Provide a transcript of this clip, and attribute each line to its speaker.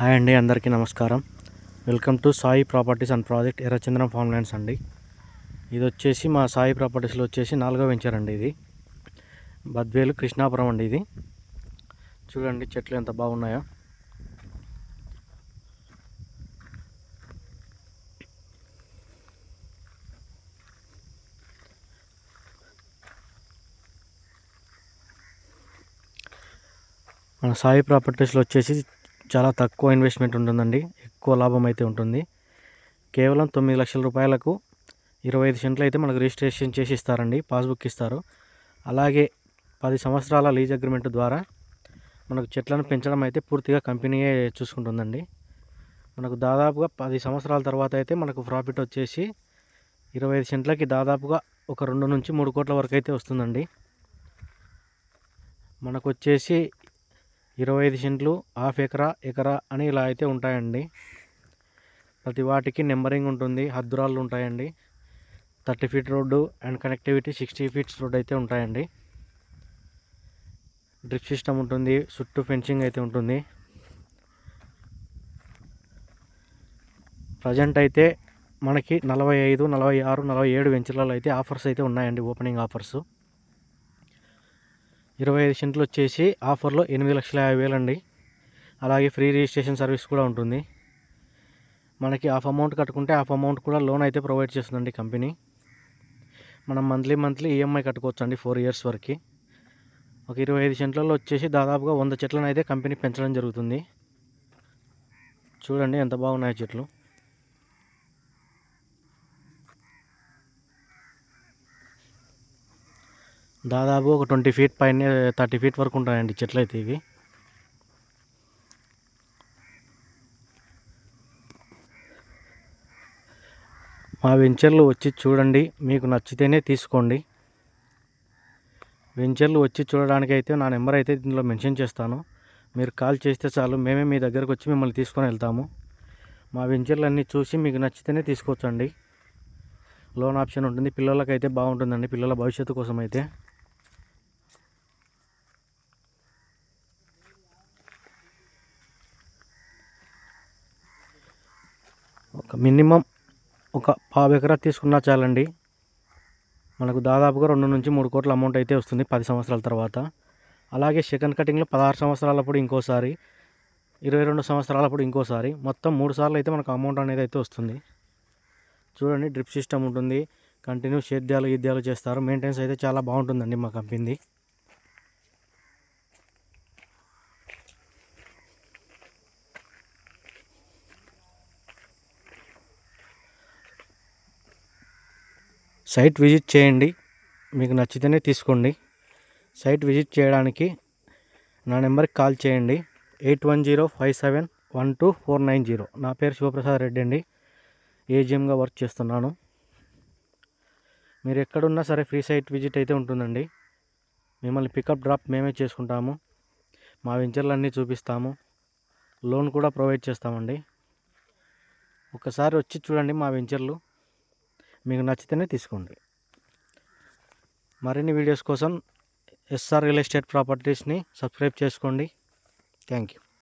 Speaker 1: Hi అండి అందరికీ నమస్కారం. Welcome to Sai properties and project ఎర్రచంద్రం farm lands అండి. ఇది వచ్చేసి మా సాయి ప్రాపర్టీస్లో వచ్చేసి నాలుగో వెంచర్ అండి ఇది. బద్వేలు కృష్ణాపురం అండి ఇది. చూడండి చెట్లు ఎంత బాగున్నాయో. మన సాయి ప్రాపర్టీస్లో వచ్చేసి చాలా తక్కువ ఇన్వెస్ట్మెంట్ ఉంటుందండి. ఎక్కువ లాభం అయితే ఉంటుంది. కేవలం తొమ్మిది లక్షల రూపాయలకు ఇరవై ఐదు సెంట్లు అయితే మనకు రిజిస్ట్రేషన్ చేసి ఇస్తారండి. పాస్బుక్ ఇస్తారు. అలాగే పది సంవత్సరాల లీజ్ అగ్రిమెంట్ ద్వారా మనకు చెట్లను పెంచడం అయితే పూర్తిగా కంపెనీయే చూసుకుంటుందండి. మనకు దాదాపుగా పది సంవత్సరాల తర్వాత అయితే మనకు ప్రాఫిట్ వచ్చేసి ఇరవై ఐదు సెంట్లకి దాదాపుగా ఒక రెండు నుంచి మూడు కోట్ల వరకు అయితే వస్తుందండి. మనకు వచ్చేసి ఇరవై ఐదు సెంట్లు హాఫ్ ఎకరా ఎకరా అని ఇలా అయితే ఉంటాయండి. ప్రతి వాటికి నెంబరింగ్ ఉంటుంది హద్దురాళ్ళు ఉంటాయండి. Thirty feet road and connectivity sixty feets road అయితే ఉంటాయండి. డ్రిప్ సిస్టమ్ ఉంటుంది చుట్టూ ఫెన్సింగ్ అయితే ఉంటుంది. ప్రజెంట్ అయితే మనకి నలభై ఐదు నలభై ఆరు నలభై ఏడు వెంచర్లలో అయితే ఆఫర్స్ అయితే ఉన్నాయండి ఓపెనింగ్ ఆఫర్సు. ఇరవై ఐదు సెంట్లు వచ్చేసి ఆఫర్లో ఎనిమిది లక్షల యాభై వేలు అండి అలాగే ఫ్రీ రిజిస్ట్రేషన్ సర్వీస్ కూడా ఉంటుంది. మనకి హాఫ్ అమౌంట్ కట్టుకుంటే హాఫ్ అమౌంట్ కూడా లోన్ అయితే ప్రొవైడ్ చేస్తుందండి కంపెనీ. మనం మంత్లీ మంత్లీ ఈఎంఐ కట్టుకోవచ్చు అండి ఫోర్ ఇయర్స్ వరకు. ఒక ఇరవై ఐదు సెంట్లలో వచ్చేసి దాదాపుగా వంద చెట్లను అయితే కంపెనీ పెంచడం జరుగుతుంది. చూడండి ఎంత బాగున్నాయి చెట్లు. దాదాపు ఒక ట్వంటీ ఫీట్ పైన థర్టీ ఫీట్ వరకు ఉంటాయండి చెట్లు అయితే ఇవి. మా వెంచర్లు వచ్చి చూడండి మీకు నచ్చితేనే తీసుకోండి. వెంచర్లు వచ్చి చూడడానికి అయితే నా నెంబర్ అయితే దీనిలో మెన్షన్ చేస్తాను. మీరు కాల్ చేస్తే చాలు మేమే మీ దగ్గరకు వచ్చి మిమ్మల్ని తీసుకొని వెళ్తాము. మా వెంచర్లు అన్నీ చూసి మీకు నచ్చితేనే తీసుకోవచ్చండి. లోన్ ఆప్షన్ ఉంటుంది పిల్లలకైతే బాగుంటుందండి పిల్లల భవిష్యత్తు కోసం అయితే మినిమం ఒక పావు ఎకరా తీసుకున్నా చాలండి. మనకు దాదాపుగా రెండు నుంచి మూడు కోట్ల అమౌంట్ అయితే వస్తుంది పది సంవత్సరాల తర్వాత. అలాగే సెకండ్ కటింగ్లో పదహారు సంవత్సరాలప్పుడు ఇంకోసారి ఇరవై రెండు సంవత్సరాలప్పుడు ఇంకోసారి మొత్తం మూడు సార్లు అయితే మనకు అమౌంట్ అనేది అయితే వస్తుంది. చూడండి డ్రిప్ సిస్టమ్ ఉంటుంది. కంటిన్యూ సేద్యాలు గిద్యాలు చేస్తారు. మెయింటెనెన్స్ అయితే చాలా బాగుంటుందండి మా కంపెనీ సైట్ విజిట్ చేయండి. మీకు నచ్చితేనే తీసుకోండి. సైట్ విజిట్ చేయడానికి నా నెంబర్కి కాల్ చేయండి. Eight one zero five seven one two four nine zero. నా పేరు శివప్రసాద్ రెడ్డి అండి. ఏజిఎంగా వర్క్ చేస్తున్నాను. మీరు ఎక్కడున్నా సరే ఫ్రీ సైట్ విజిట్ అయితే ఉంటుందండి. మిమ్మల్ని పికప్ డ్రాప్ మేమే చేసుకుంటాము. మా వెంచర్లు అన్నీ చూపిస్తాము. లోన్ కూడా ప్రొవైడ్ చేస్తామండి. ఒకసారి వచ్చి చూడండి మా వెంచర్లు. మీకు నచ్చితేనే తీసుకోండి. మరిన్ని వీడియోస్ కోసం ఎస్ఆర్ రియల్ ఎస్టేట్ ప్రాపర్టీస్ని సబ్స్క్రైబ్ చేసుకోండి. Thank you.